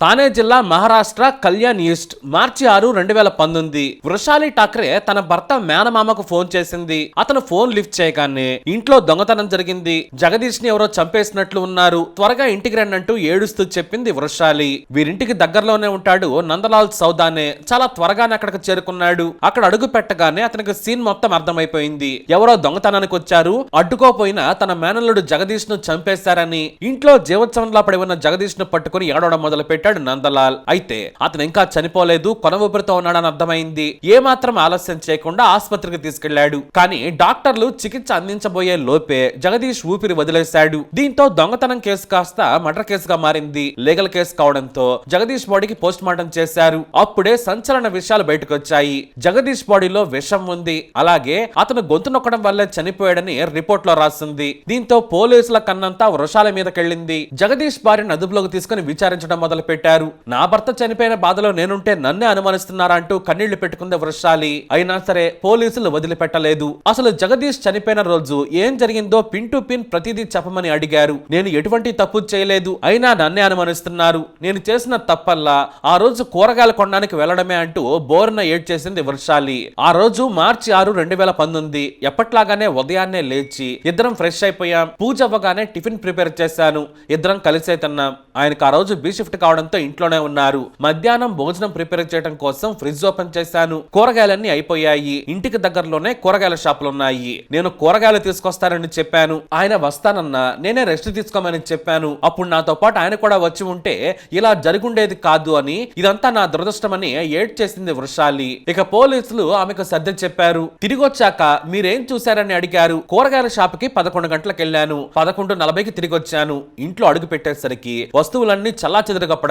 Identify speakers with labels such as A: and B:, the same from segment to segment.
A: తానే జిల్లా మహారాష్ట్ర కళ్యాణ్ ఈస్ట్ మార్చి ఆరు రెండు వేల పంతొమ్మిది. వృషాలి ఠాక్రే తన భర్త మేనమామకు ఫోన్ చేసింది. అతను ఫోన్ లిఫ్ట్ చేయగానే ఇంట్లో దొంగతనం జరిగింది. జగదీష్ని ఎవరో చంపేసినట్లు ఉన్నారు. త్వరగా ఇంటికి రండంటూ ఏడుస్తూ చెప్పింది వృషాలి. వీరింటికి దగ్గరలోనే ఉంటాడు నందలాల్ సౌదానే. చాలా త్వరగానే అక్కడికి చేరుకున్నాడు. అక్కడ అడుగు పెట్టగానే అతనికి సీన్ మొత్తం అర్థమైపోయింది. ఎవరో దొంగతనానికి వచ్చారు. అడ్డుకోపోయినా తన మేనల్లుడు జగదీష్ను చంపేశారని. ఇంట్లో జీవోత్సవంలా పడి ఉన్న జగదీష్ను పట్టుకుని ఏడవడం మొదలు పెట్టాడు నందలాల్. అయితే అతను ఇంకా చనిపోలేదు కొన ఊపిరితో ఉన్నాడని అర్థమైంది. ఏ మాత్రం ఆలస్యం చేయకుండా ఆసుపత్రికి తీసుకెళ్ళాడు కానీ డాక్టర్లు చికిత్స అందించబోయే లోపే జగదీష్ ఊపిరి వదిలేశాడు. దీంతో దొంగతనం కేసు కాస్త మర్డర్ కేసుగా మారింది. లీగల్ కేసు కావడంతో జగదీష్ బాడీకి పోస్ట్ మార్టం చేశారు. అప్పుడే సంచలన విషయాలు బయటకొచ్చాయి. జగదీష్ బాడీలో విషం ఉంది. అలాగే అతను గొంతు నొక్కడం వల్లే చనిపోయాడని రిపోర్ట్లో రాసింది. దీంతో పోలీసుల కన్నంతా వృషాల మీదకెళ్ళింది. జగదీష్ భార్యను అదుపులోకి తీసుకుని విచారించడం మొదలు పెట్టారు. నా భర్త చనిపోయిన బాధలో నేనుంటే నన్నే అనుమానిస్తున్నారా అంటూ కన్నీళ్ళు పెట్టుకుంది వృషాలి. అయినా సరే పోలీసులు వదిలిపెట్టలేదు. అసలు జగదీష్ చనిపోయిన రోజు ఏం జరిగిందో పిన్ టు పిన్ ప్రతిదీ చెప్పమని అడిగారు. నేను ఎటువంటి తప్పు చేయలేదు. అయినా నన్నే అనుమానిస్తున్నారు. నేను చేసిన తప్పల్లా ఆ రోజు కూరగాయలు కొనడానికి వెళ్ళడమే అంటూ బోర్న ఏడ్చేసింది వృషాలి. ఆ రోజు మార్చి ఆరు రెండు వేల పంతొమ్మిది. ఎప్పట్లాగానే ఉదయాన్నే లేచి ఇద్దరం ఫ్రెష్ అయిపోయాం. పూజ అవ్వగానే టిఫిన్ ప్రిపేర్ చేశాను. ఇద్దరం కలిసే తిన్నాం. ఆయనకు ఆ రోజు బి షిఫ్ట్ కావడం కావడంతో ఇంట్లోనే ఉన్నారు. మధ్యాహ్నం భోజనం ప్రిపేర్ చేయడం కోసం ఫ్రిడ్జ్ ఓపెన్ చేశాను. కూరగాయలన్నీ అయిపోయాయి. ఇంటికి దగ్గరలోనే కూరగాయల షాపులు ఉన్నాయి నేను కూరగాయలు తీసుకొస్తానని చెప్పాను. ఆయన వస్తానన్నా నేనే రెస్ట్ తీసుకోమని చెప్పాను. అప్పుడు నాతో పాటు ఆయన కూడా వచ్చి ఉంటే ఇలా జరుగుండేది కాదు అని ఇదంతా నా దురదృష్టమని ఏడ్ చేసింది వృషాలి. ఇక పోలీసులు ఆమెకు సర్ది చెప్పారు. తిరిగి వచ్చాక మీరేం చూశారని అడిగారు. కూరగాయల షాప్కి పదకొండు గంటలకు వెళ్ళాను పదకొండు నలభైకి తిరిగి వచ్చాను. ఇంట్లో అడుగు పెట్టేసరికి వస్తువులన్నీ చల్లా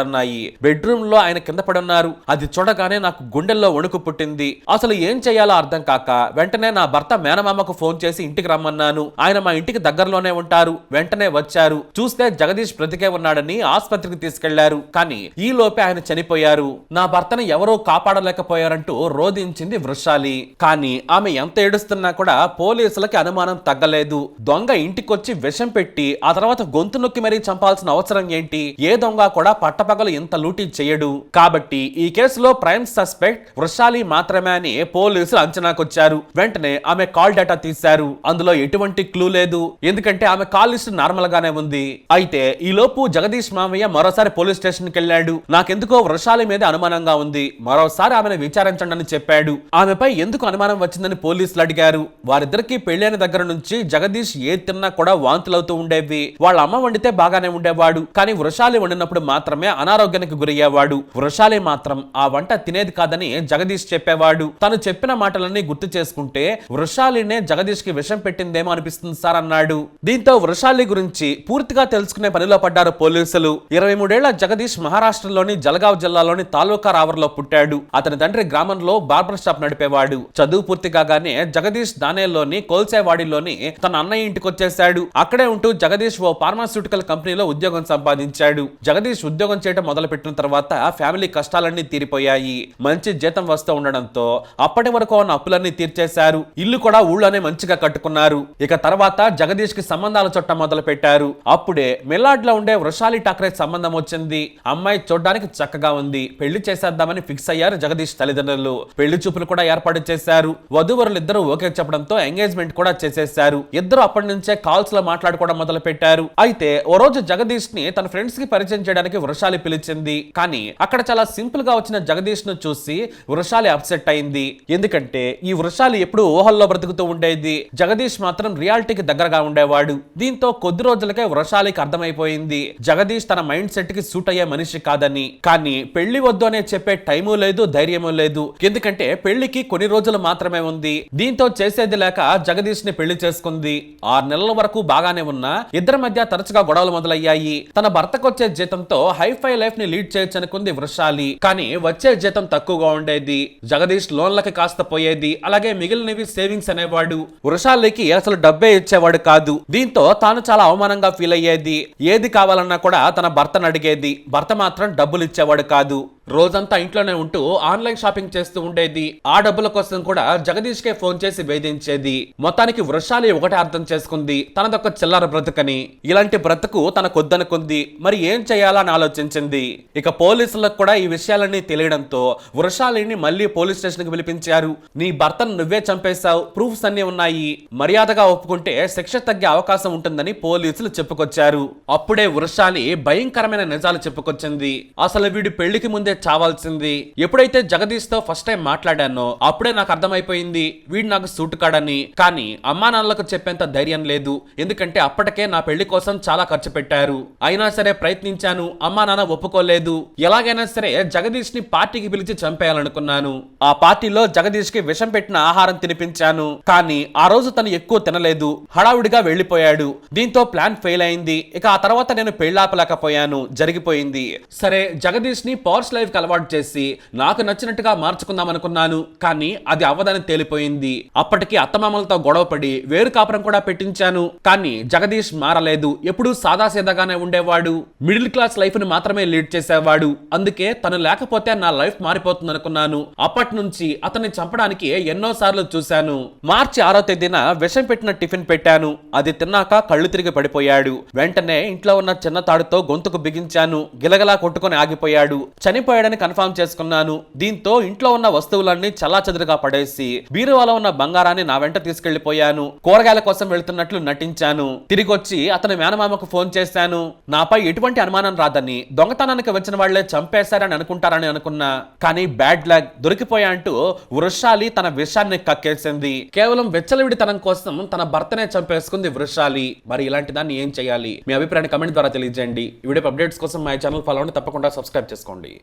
A: పడున్నాయి బెడ్రూమ్లో ఆయన కింద పడున్నారు. అది చూడగానే నాకు గుండెల్లో వణుకు పుట్టింది. అసలు ఏం చేయాలో అర్థం కాక వెంటనే నా భర్త మేనమామకు ఫోన్ చేసి ఇంటికి రమ్మన్నాను. ఆయన మా ఇంటికి దగ్గరలోనే ఉంటారు. వెంటనే వచ్చారు. చూస్తే జగదీష్ బ్రతికే ఉన్నాడని ఆసుపత్రికి తీసుకెళ్ళారు. కానీ ఈ లోపే ఆయన చనిపోయారు. నా భర్తను ఎవరో కాపాడలేకపోయారంటూ రోధించింది వృషాలి. కానీ ఆమె ఎంత ఏడుస్తున్నా కూడా పోలీసులకి అనుమానం తగ్గలేదు. దొంగ ఇంటికొచ్చి విషం పెట్టి ఆ తర్వాత గొంతు నొక్కి మరీ చంపాల్సిన అవసరం ఏంటి? ఏ దొంగ కూడా పట్టపగలు ఇంత లూటీ చేయడు. కాబట్టి ఈ కేసులో ప్రైమ్ సస్పెక్ట్ వృషాలి మాత్రమే అని పోలీసులు అంచనాకొచ్చారు. వెంటనే ఆమె కాల్ డేటా తీశారు. అందులో ఎటువంటి క్లూ లేదు. ఎందుకంటే ఆమె కాల్ లిస్ట్ నార్మల్ గానే ఉంది. అయితే ఈ లోపు జగదీష్ మామయ్య మరోసారి పోలీస్ స్టేషన్కి వెళ్ళాడు. నాకెందుకో వృషాలి మీద అనుమానంగా ఉంది. మరోసారి ఆమెను విచారించండి అని చెప్పాడు. ఆమెపై ఎందుకు అనుమానం వచ్చిందని పోలీసులు అడిగారు. వారిద్దరికి పెళ్ళైన దగ్గర నుంచి జగదీష్ ఏ తిన్నా కూడా వాంతులవుతూ ఉండేవి. వాళ్ళ అమ్మ వండితే బాగానే ఉండేవాడు. కానీ వృషాలి వండినప్పుడు మాత్రమే అనారోగ్యానికి గురయ్యేవాడు. వృషాలి మాత్రం ఆ వంట తినేది కాదని జగదీష్ చెప్పేవాడు. తను చెప్పిన మాటలన్నీ గుర్తు చేసుకుంటే వృషాలినే జగదీష్కి విషం పెట్టిందేమో అనిపిస్తుంది సార్ అన్నాడు. దీంతో వృషాలి గురించి పూర్తిగా తెలుసుకునే పనిలో పడ్డారు పోలీసులు. ఇరవై మూడేళ్ళ జగదీష్ మహారాష్ట్రలోని జలగావ్ జిల్లాలోని తాలూకా రావర్లో పుట్టాడు. అతని తండ్రి గ్రామంలో బార్బర్ షాప్ నడిపేవాడు. చదువు పూర్తి కాగానే జగదీష్ దానేలోని కోల్సేవాడిలోని తన అన్నయ్య ఇంటికి వచ్చేశాడు. అక్కడే ఉంటూ జగదీష్ ఓ ఫార్మాస్యూటికల్ కంపెనీలో ఉద్యోగం సంపాదించాడు. జగదీష్ ఉద్యోగం చేయడం మొదలు పెట్టిన తర్వాత ఫ్యామిలీ కష్టాలన్నీ తీరిపోయాయి. మంచి జీతం వస్తూ ఉండడంతో అప్పటి వరకు ఉన్న అప్పులన్నీ తీర్చేశారు. ఇల్లు కూడా ఊళ్ళోనే మంచిగా కట్టుకున్నారు. ఇక తర్వాత జగదీష్కి సంబంధాలు చుట్టం మొదలు పెట్టారు అప్పుడే మిల్లాడ్లో ఉండే వృషాలి ఠాక్రే సంబంధం వచ్చింది. అమ్మాయి చూడడానికి చక్కగా ఉంది. పెళ్ళి చేసేద్దామని ఫిక్స్ అయ్యారు జగదీష్ తల్లిదండ్రులు. పెళ్ళి చూపులు కూడా ఏర్పాటు చేశారు. వధువరులు ఇద్దరు ఓకే చెప్పడంతో ఎంగేజ్మెంట్ కూడా చేసేశారు. ఇద్దరు అప్పటి నుంచే కాల్స్లో మాట్లాడుకోవడం మొదలు పెట్టారు అయితే ఓ రోజు జగదీష్ని తన ఫ్రెండ్స్కి పరిచయం చేయడానికి వృషాలి పిలిచింది. కానీ అక్కడ చాలా సింపుల్గా వచ్చిన జగదీష్ను చూసి వృషాలి అప్సెట్ అయింది. ఎందుకంటే ఈ వృషాలి ఎప్పుడు ఊహల్లో బ్రతుకుతూ ఉండేది. జగదీష్ మాత్రం రియాలిటీకి దగ్గరగా ఉండేవాడు. దీంతో కొద్ది రోజులకే వృషాలికి అర్థమైపోయింది. జగదీష్ తన మైండ్ సెట్కి సూట్ అయ్యే మనిషి కాదని. కానీ పెళ్ళి వద్దు అనే చెప్పే టైము లేదు ధైర్యము లేదు. ఎందుకంటే పెళ్ళికి కొన్ని రోజులు మాత్రమే ఉంది. దీంతో చేసేది లేక జగదీష్ని పెళ్ళి చేసుకుంది. ఆరు నెలల వరకు బాగానే ఉన్నా ఇద్దరి మధ్య తరచుగా గొడవలు మొదలయ్యాయి. తన భర్తకొచ్చే జీతంతో హైఫై లైఫ్ని లీడ్ చేయొచ్చు అనుకుంది వృషాలి. కానీ వచ్చే జీతం తక్కువగా ఉండేది. జగదీష్ లోన్లకి కాస్త పోయేది. అలాగే మిగిలినవి సేవింగ్స్ అనేవాడు. వృషాలికి అసలు డబ్బే ఇచ్చేవాడు కాదు. దీంతో తాను చాలా అవమానంగా ఫీల్ అయ్యేది. ఏది కావాలన్నా కూడా తన భర్తను అడిగేది. భర్త మాత్రం డబ్బులు ఇచ్చేవాడు కాదు. రోజంతా ఇంట్లోనే ఉంటూ ఆన్లైన్ షాపింగ్ చేస్తూ ఉండేది. ఆ డబ్బుల కోసం కూడా జగదీష్ కే ఫోన్ చేసి వేధించేది. మొత్తానికి వృషాలి ఒకటే అర్థం చేసుకుంది. తనదొక చిల్లర బ్రతుకని. ఇలాంటి బ్రతుకు తనకొద్దనుకుంది. మరి ఏం చేయాలని ఆలోచించింది. ఇక పోలీసులకు కూడా ఈ విషయాలన్నీ తెలియడంతో వృషాలిని మళ్ళీ పోలీస్ స్టేషన్కి పిలిపించారు. నీ భర్తను నువ్వే చంపేశావు. ప్రూఫ్స్ అన్ని ఉన్నాయి. మర్యాదగా ఒప్పుకుంటే శిక్ష తగ్గే అవకాశం ఉంటుందని పోలీసులు చెప్పుకొచ్చారు. అప్పుడే వృషాలి భయంకరమైన నిజాలు చెప్పుకొచ్చింది. అసలు వీడి పెళ్ళికి ముందే చావాల్సింది. ఎప్పుడైతే జగదీష్తో ఫస్ట్ టైం మాట్లాడానో అప్పుడే నాకు అర్థమైపోయింది వీడు నాకు సూట్ కాడని. కానీ అమ్మా నాన్నలకు చెప్పేంత ధైర్యం లేదు. ఎందుకంటే అప్పటికే నా పెళ్ళి కోసం చాలా ఖర్చు పెట్టారు. అయినా సరే ప్రయత్నించాను అమ్మా నాన్న ఒప్పుకోలేదు. ఎలాగైనా సరే జగదీష్ని పార్టీకి పిలిచి చంపేయాలనుకున్నాను. ఆ పార్టీలో జగదీష్కి విషం పెట్టిన ఆహారం తినిపించాను. కానీ ఆ రోజు తను ఎక్కువ తినలేదు. హడావుడిగా వెళ్ళిపోయాడు దీంతో ప్లాన్ ఫెయిల్ అయింది. ఇక ఆ తర్వాత నేను పెళ్ళాపలేకపోయాను జరిగిపోయింది. సరే జగదీష్ని పవర్స్ లైఫ్ కి అలవాటు చేసి నాకు నచ్చినట్టుగా మార్చుకుందాం అనుకున్నాను కానీ అది అవ్వదని తేలిపోయింది. అప్పటికి అత్తమామలతో గొడవపడి వేరు కాపురం కూడా పెట్టించాను కానీ జగదీష్ మారలేదు. ఎప్పుడూ సాదాసీదాగానే ఉండేవాడు. మిడిల్ క్లాస్ లైఫ్ని మాత్రమే లీడ్ చేసేవాడు. అందుకే తను లేకపోతే నా లైఫ్ మారిపోతుంది అనుకున్నాను అప్పటి నుంచి అతన్ని చంపడానికి ఎన్నో సార్లు చూశాను. మార్చి ఆరో తేదీన విషం పెట్టిన టిఫిన్ పెట్టాను. అది తిన్నాక కళ్ళు తిరిగి పడిపోయాడు. వెంటనే ఇంట్లో ఉన్న చిన్న తాడుతో గొంతుకు బిగించాను. గిలగలా కొట్టుకొని ఆగిపోయాడు. చనిపోయాడని కన్ఫర్మ్ చేసుకున్నాను. దీంతో ఇంట్లో ఉన్న వస్తువులన్నీ చల్లాచెదురుగా పడేసి బీరువాలో ఉన్న బంగారాన్ని నా వెంట తీసుకెళ్ళిపోయాను కూరగాయల కోసం వెళ్తున్నట్లు నటించాను. తిరిగొచ్చి అతని మేనమామకు ఫోన్ చేశాను. నాపై ఎటువంటి అనుమానం రాదని దొంగతనానికి వచ్చిన వాళ్ళే చంపేశారని అనుకుంటారని అనుకున్నా. కానీ బ్యాడ్ లక్ దొరికిపోయా అంటూ వృషాలి తన విషాన్ని కక్కేసింది. కేవలం వెచ్చలవిడితనం కోసం తన భర్తనే చంపేసుకుంది వృషాలి. మరి ఇలాంటి దాన్ని ఏం చేయాలి? మీ అభిప్రాయాన్ని కమెంట్ ద్వారా తెలియజేయండి. ఈ వీడియో అప్డేట్స్ కోసం మా ఛానల్ ఫాలో అవ్వండి. తప్పకుండా సబ్స్క్రైబ్ చేసుకోండి.